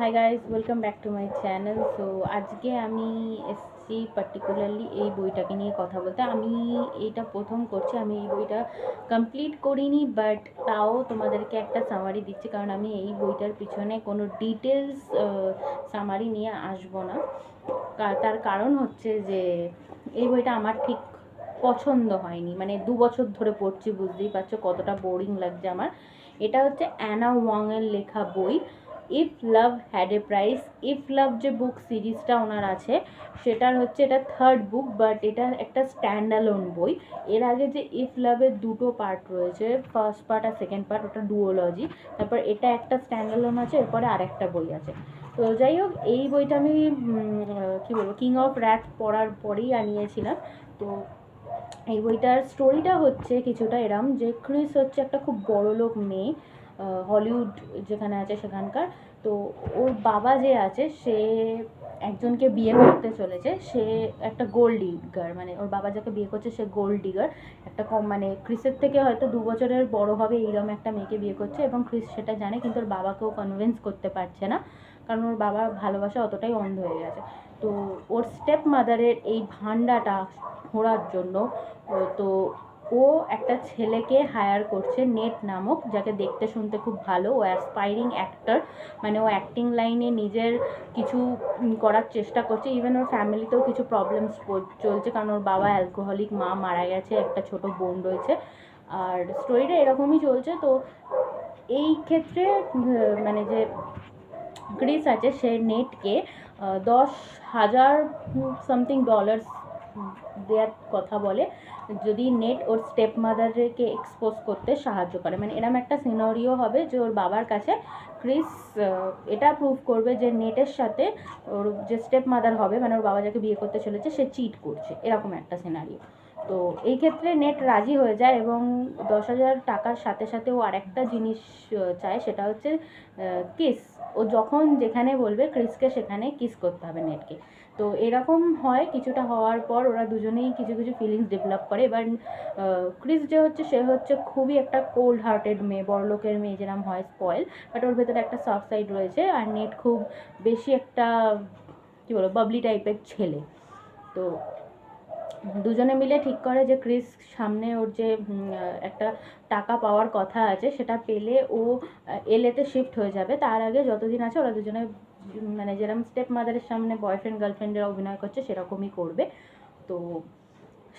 Hi guys welcome back to my channel so আজকে আমি এসেছি পার্টিকুলারলি এই বইটাকে নিয়ে কথা বলতে। আমি এইটা প্রথম করছি, আমি এই বইটা কমপ্লিট করিনি বাট তাও তোমাদেরকে একটা সামারি দিচ্ছি, কারণ আমি এই বইটার পিছনে কোনো ডিটেলস সামারি নিয়ে আসব না। তার কারণ হচ্ছে যে, এই বইটা আমার ঠিক পছন্দ হয়নি। মানে দু বছর ধরে পড়ছি, বুঝতেই পারছ কতটা বোরিং লাগছে আমার। এটা হচ্ছে অ্যানা ওয়াংয়ের লেখা বই। If love had a price if love যে বুক সিরিজটা ওনার আছে, সেটার হচ্ছে এটা থার্ড বুক বাট এটা একটা স্ট্যান্ড অ্যালোন বই। এর আগে যে ইফ লাভের দুটো পার্ট রয়েছে ফার্স্ট পার্ট আর সেকেন্ড পার্ট ওটা ডুওলজি তারপর এটা একটা স্ট্যান্ড অ্যালোন আছে, এরপরে আরেকটা বই আছে। তো যাই হোক, এই বইটা আমি কী বলব কিং অফ র্যাথ পড়ার পরেই আনিয়েছিলাম। তো এই বইটার স্টোরিটা হচ্ছে কিছুটা এরম যে ক্রিস হচ্ছে একটা খুব বড় লোক মেয়ে হলিউড যেখানে আছে সেখানকার, তো ওর বাবা যে আছে সে একজনকে বিয়ে করতে চলেছে, সে একটা গোল্ড ডিগার মানে ওর বাবা যাকে বিয়ে করছে সে গোল্ড ডিগার একটা কম মানে ক্রিসের থেকে হয়তো দু বছরের বড় হবে এইরকম একটা মেয়েকে বিয়ে করছে এবং ক্রিস সেটা জানে কিন্তু ওর বাবাকেও কনভিন্স করতে পারছে না, কারণ ওর বাবা ভালোবাসা অতটাই অন্ধ হয়ে গেছে। তো ওর স্টেপ মাদারের এই ভান্ডাটা ঘোরার জন্য তো ও একটা ছেলেকে হায়ার করছে নেট নামক, যাকে দেখতে শুনতে খুব ভালো। ও অ্যাসপাইরিং অ্যাক্টর মানে ও অ্যাক্টিং লাইনে নিজের কিছু করার চেষ্টা করছে। ইভেন ওর ফ্যামিলিতেও কিছু প্রবলেমস চলছে, কারণ ওর বাবা অ্যালকোহলিক মা মারা গেছে, একটা ছোট বোন রয়েছে। আর স্টোরিটা এরকমই চলছে। তো এই ক্ষেত্রে মানে যে গ্রিস আছে, সে নেটকে দশ হাজার সামথিং ডলার্স দেওয়ার কথা বলে, যদি নেট ওর স্টেপ মাদারকে এক্সপোজ করতে সাহায্য করে। মানে এরম একটা সিনারিও হবে যে ওর বাবার কাছে ক্রিস এটা প্রুভ করবে যে নেটের সাথে ওর যে স্টেপ মাদার হবে মানে ওর বাবা যাকে বিয়ে করতে চলেছে, সে চিট করছে। এরকম একটা সিনারিও তো এই ক্ষেত্রে নেট রাজি হয়ে যায় এবং দশ হাজার টাকার সাথে সাথে ও আরেকটা জিনিস চায়, সেটা হচ্ছে কিস ও যখন যেখানে বলবে ক্রিসকে সেখানে কিস করতে হবে নেটকে তো এরকম হয়, কিছুটা হওয়ার পর ওরা দুজনেই কিছু কিছু ফিলিংস ডেভেলপ করে। এবার ক্রিস যে হচ্ছে, সে হচ্ছে খুবই একটা কোল্ড হার্টেড মেয়ে, বড়লোকের মেয়ে যেরকম হয় স্পয়েল বাট ওর ভেতরে একটা সফট সাইড রয়েছে আর নেট খুব বেশি একটা, কী বলব বাবলি টাইপের ছেলে। তো দুজনে মিলে ঠিক করে যে ক্রিস সামনে ওর যে একটা টাকা পাওয়ার কথা আছে, সেটা পেলে ও এলেতে শিফট হয়ে যাবে। তার আগে যতদিন আছে ওরা দুজনে মানে যেরকম স্টেপ মাদারের সামনে বয়ফ্রেন্ড গার্লফ্রেন্ডের অভিনয় করছে, সেরকমই করবে। তো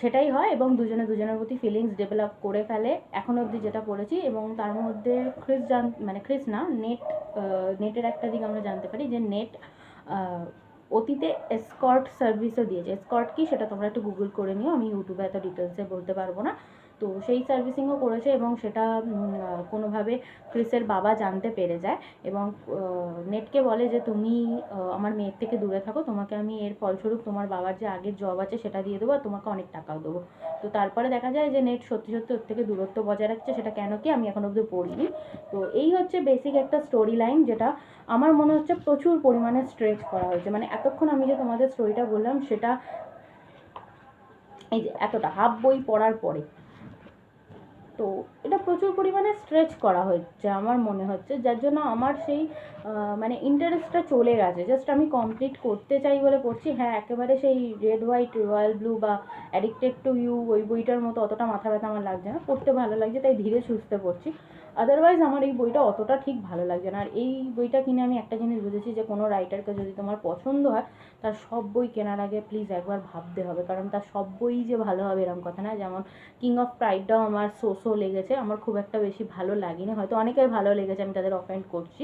সেটাই হয় এবং দুজনে দুজনের প্রতি ফিলিংস ডেভেলপ করে ফেলে। এখনও অবধি যেটা পড়েছি এবং তার মধ্যে ক্রিস জান মানে ক্রিস না নেট নেটের একটা দিক আমরা জানতে পারি যে নেট অতীতে এসকর্ট সার্ভিসও দিয়েছে। এসকর্ট কি? সেটা তোমরা একটু গুগল করে নিও। আমি ইউটিউবে এত ডিটেলসে বলতে পারব না। তো সেই সার্ভিসিংও করেছে এবং সেটা কোনোভাবে ক্রিসের বাবা জানতে পেরে যায় এবং নেটকে বলে যে তুমি আমার মেয়ের থেকে দূরে থাকো, তোমাকে আমি এর ফলস্বরূপ তোমার বাবার যে আগের জব আছে সেটা দিয়ে দেবো আর তোমাকে অনেক টাকাও দেবো। তো তারপরে দেখা যায় যে নেট সত্যি সত্যি ওর থেকে দূরত্ব বজায় রাখছে, সেটা কেন কি আমি এখন অবধি পড়িনি। তো এই হচ্ছে বেসিক একটা স্টোরি লাইন যেটা আমার মনে হচ্ছে প্রচুর পরিমাণে স্ট্রেচ করা হয়েছে। মানে এতক্ষণ আমি যে তোমাদের স্টোরিটা বললাম, সেটা এই যে এতটা হাফ বই পড়ার পরে। তো এটা প্রচুর পরিমাণে স্ট্রেচ করা হচ্ছে আমার মনে হচ্ছে। যার জন্য আমার সেই মানে ইন্টারেস্টটা চলে গেছে। জাস্ট আমি কমপ্লিট করতে চাই বলে পড়ছি হ্যাঁ একেবারে সেই রেড হোয়াইট রয়্যাল ব্লু বা অ্যাডিক্টেড টু ইউ ওই বইটার মতো অতটা মাথা ব্যথা আমার লাগছে না। পড়তে ভালো লাগছে, তাই ধীরে সুস্থে পড়ছি। আদারওয়াইজ আমার এই বইটা অতটা ঠিক ভালো লাগছে না। আর এই বইটা কিনে আমি একটা জিনিস বুঝেছি যে, কোনো রাইটারকে যদি তোমার পছন্দ হয়, তার সব বই কেনার আগে প্লিজ একবার ভাবতে হবে। কারণ তার সব বই যে ভালো হবে এরকম কথা না। যেমন কিং অফ প্রাইডটাও আমার সো সো লেগেছে। আমার খুব একটা বেশি ভালো লাগেনি। হয়তো অনেকের ভালো লেগেছে, আমি তাদের অফেন্ড করছি।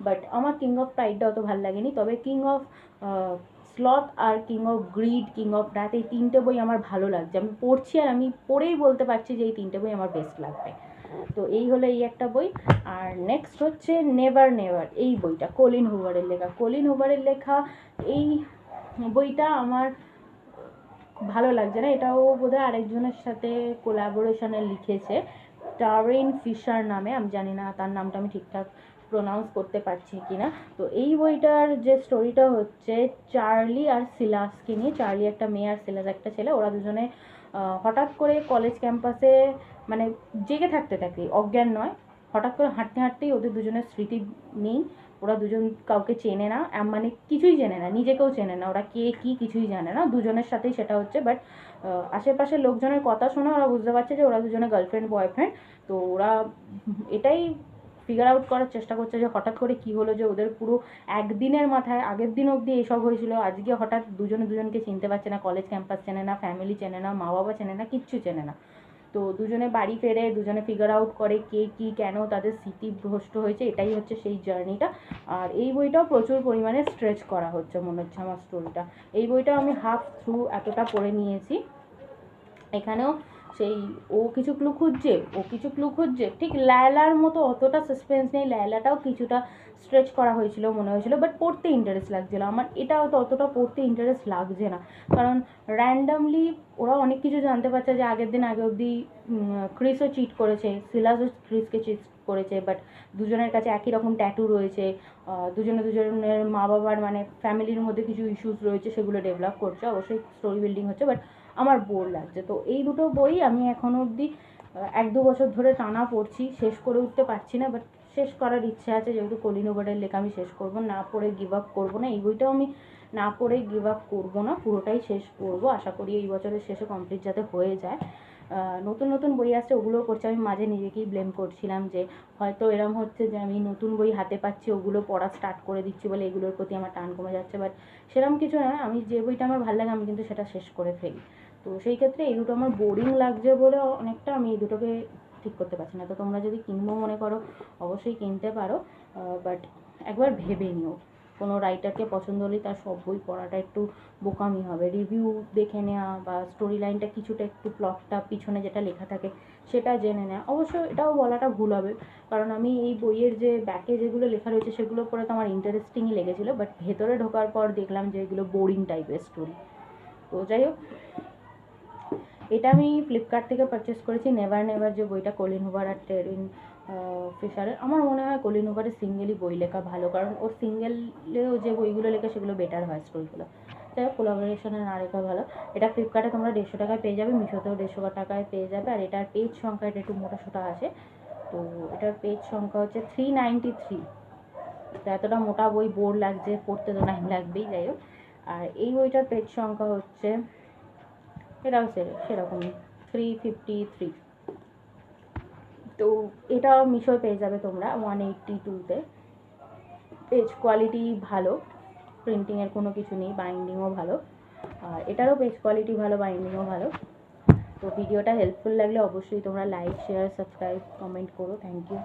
বাট আমার কিং অফ প্রাইডটা অত ভালো লাগেনি। তবে king of sloth R king of greed king of wrath এই তিনটে বই আমার ভালো লাগছে। আমি পড়ছি আর আমি পড়েই বলতে পারছি যে, এই তিনটে বই আমার বেস্ট লাগবে। তো এই হলো এই একটা বই। আর নেক্সট হচ্ছে নেভার নেভার এই বইটা কলিন হুভারের লেখা। কলিন হুভারের লেখা, এই বইটা আমার ভালো লাগছে না। এটাও বোধহয় আরেকজনের সাথে কোলাবোরেশনে লিখেছে। টারিন ফিশার নামে, আমি জানি না তার নামটা আমি ঠিকঠাক প্রোনাউন্স করতে পারছি কি না তো এই বইটার যে স্টোরিটা হচ্ছে চার্লি আর সিলাসকে নিয়ে। চার্লি একটা মেয়ে আর সিলাস একটা ছেলে। ওরা দুজনে হঠাৎ করে কলেজ ক্যাম্পাসে মানে জেগে থাকতে থাকে, অজ্ঞান নয়। হঠাৎ করে হাঁটতে হাঁটতেই ওদের দুজনের স্মৃতি নেই। ওরা দুজন কাউকে চেনে না মানে কিছুই চেনে না, নিজেকেও চেনে না। ওরা কে, কী কিছুই জানে না। দুজনের সাথেই সেটা হচ্ছে বাট আশেপাশের লোকজনের কথা শুনে ওরা বুঝতে পারছে যে ওরা দুজনে গার্লফ্রেন্ড বয়ফ্রেন্ড তো ওরা এটাই ফিগার আউট করার চেষ্টা করছে যে হঠাৎ করে কী হলো, যে ওদের পুরো একদিনের মাথায়, আগের দিন অবধি এসব হয়েছিল। আজকে হঠাৎ দুজনে দুজনকে চিনতে পারছে না কলেজ ক্যাম্পাস চেনে না ফ্যামিলি চেনে না মা বাবা চেনে না, কিচ্ছু চেনে না। তো দুজনে বাড়ি ফেরে, দুজনে ফিগার আউট করে কে কি, কেন তাদের স্মৃতি ভ্রষ্ট হয়েছে, এটাই হচ্ছে সেই জার্নিটা আর এই বইটাও প্রচুর পরিমাণে স্ট্রেচ করা হচ্ছে মনে হচ্ছে আমার স্টোরিটা এই বইটা আমি হাফ থ্রু এতটা পড়ে নিয়েছি। এখানেও সেই ও কিছু ক্লু খুঁজছে, ও কিছু ক্লু খুঁজছে, ঠিক লায়লার মতো অতটা সাসপেন্স নেই, লায়লাটাও কিছুটা স্ট্রেচ করা হয়েছিল মনে হয়েছিল বাট পড়তে ইন্টারেস্ট লাগছিল। আমার এটাও তো অতটা পড়তে ইন্টারেস্ট লাগছে না। কারণ র্যান্ডামলি ওরা অনেক কিছু জানতে পারছে যে আগের দিন আগে অবধি ক্রিসও চিট করেছে সিলাসও ক্রিসকে চিট করেছে বাট দুজনের কাছে একই রকম ট্যাটু রয়েছে দুজনে দুজনের মা বাবার মানে ফ্যামিলির মধ্যে কিছু ইস্যুস রয়েছে, সেগুলো ডেভেলপ করছে। অবশ্যই স্টোরি বিল্ডিং হচ্ছে বাট আমার বোর লাগছে। তো এই দুটো বই আমি এখনও অবধি এক দু বছর ধরে টানা পড়ছি, শেষ করে উঠতে পারছি না বাট শেষ করার ইচ্ছে আছে, যেহেতু কলিনোবারের লেখা আমি শেষ করব, না পড়ে গিভ আপ করব না, এই বইটাও আমি না পড়ে গিভ আপ করব না, পুরোটাই শেষ করব, আশা করি এই বছরের শেষে কমপ্লিট যাতে হয়ে যায়। নতুন নতুন বই আসছে, ওগুলোও করছি। আমি মাঝে নিজেকেই ব্লেম করছিলাম যে, হয়তো এরম হচ্ছে যে, আমি নতুন বই হাতে পাচ্ছি, ওগুলো পড়া স্টার্ট করে দিচ্ছি বলে এগুলোর প্রতি আমার টান কমে যাচ্ছে। বাট সেরকম কিছু নয় আমি যে বইটা আমার ভালো লাগে, আমি কিন্তু সেটা শেষ করে ফেলি। তো সেই ক্ষেত্রে এই দুটো আমার বোরিং লাগছে বলে অনেকটা আমি এই দুটোকে ঠিক করতে পারছি না। তো তোমরা যদি কিনবো মনে করো, অবশ্যই কিনতে পারো। বাট একবার ভেবে নিও। কোনো রাইটারকে পছন্দ হলে তার সব বই পড়াটা একটু বোকামি হবে। রিভিউ দেখে নেওয়া বা স্টোরি লাইনটা কিছুটা একটু প্লটটা পিছনে যেটা লেখা থাকে সেটা জেনে নেওয়া অবশ্য এটাও বলাটা ভুল হবে, কারণ আমি এই বইয়ের যে ব্যাকে যেগুলো লেখা রয়েছে সেগুলো পড়ে তো আমার ইন্টারেস্টিংই লেগেছিলো বাট ভেতরে ঢোকার পর দেখলাম যে এগুলো বোরিং টাইপের স্টোরি তো যাই হোক, এটা আমি ফ্লিপকার্ট থেকে পারচেস করেছি। নেভার নেভার যে বইটা কলিন হুবার আর টেরিন ফিশারের। আমার মনে হয় কলিন হুবারের সিঙ্গেলই বই লেখা ভালো, কারণ ওর সিঙ্গেলেও যে বইগুলো লেখে সেগুলো বেটার হয় স্টোরিগুলো যাই হোক কোলাবোরেশনে না লেখা ভালো। এটা ফ্লিপকার্টে তোমরা দেড়শো টাকায় পেয়ে যাবে, মিশোতেও দেড়শো টাকায় পেয়ে যাবে, আর এটার পেজ সংখ্যা এটা একটু মোটা সোটা আছে। তো এটার পেজ সংখ্যা হচ্ছে থ্রি নাইনটি থ্রি তো এতটা মোটা বই, বোর লাগছে, পড়তে তো টাইম লাগবেই, যাই হোক। আর এই বইটার পেজ সংখ্যা হচ্ছে, এটাও সেরকমই থ্রি ফিফটি থ্রি তো এটা মিশো পেয়ে যাবে তোমরা ওয়ান এইট্টি টুতে পেজ কোয়ালিটি ভালো প্রিন্টিংয়ের কোনো কিছু নেই বাইন্ডিংও ভালো। আর এটারও পেজ কোয়ালিটি ভালো বাইন্ডিংও ভালো। তো ভিডিওটা হেল্পফুল লাগলে অবশ্যই তোমরা লাইক শেয়ার সাবস্ক্রাইব কমেন্ট করো। Thank you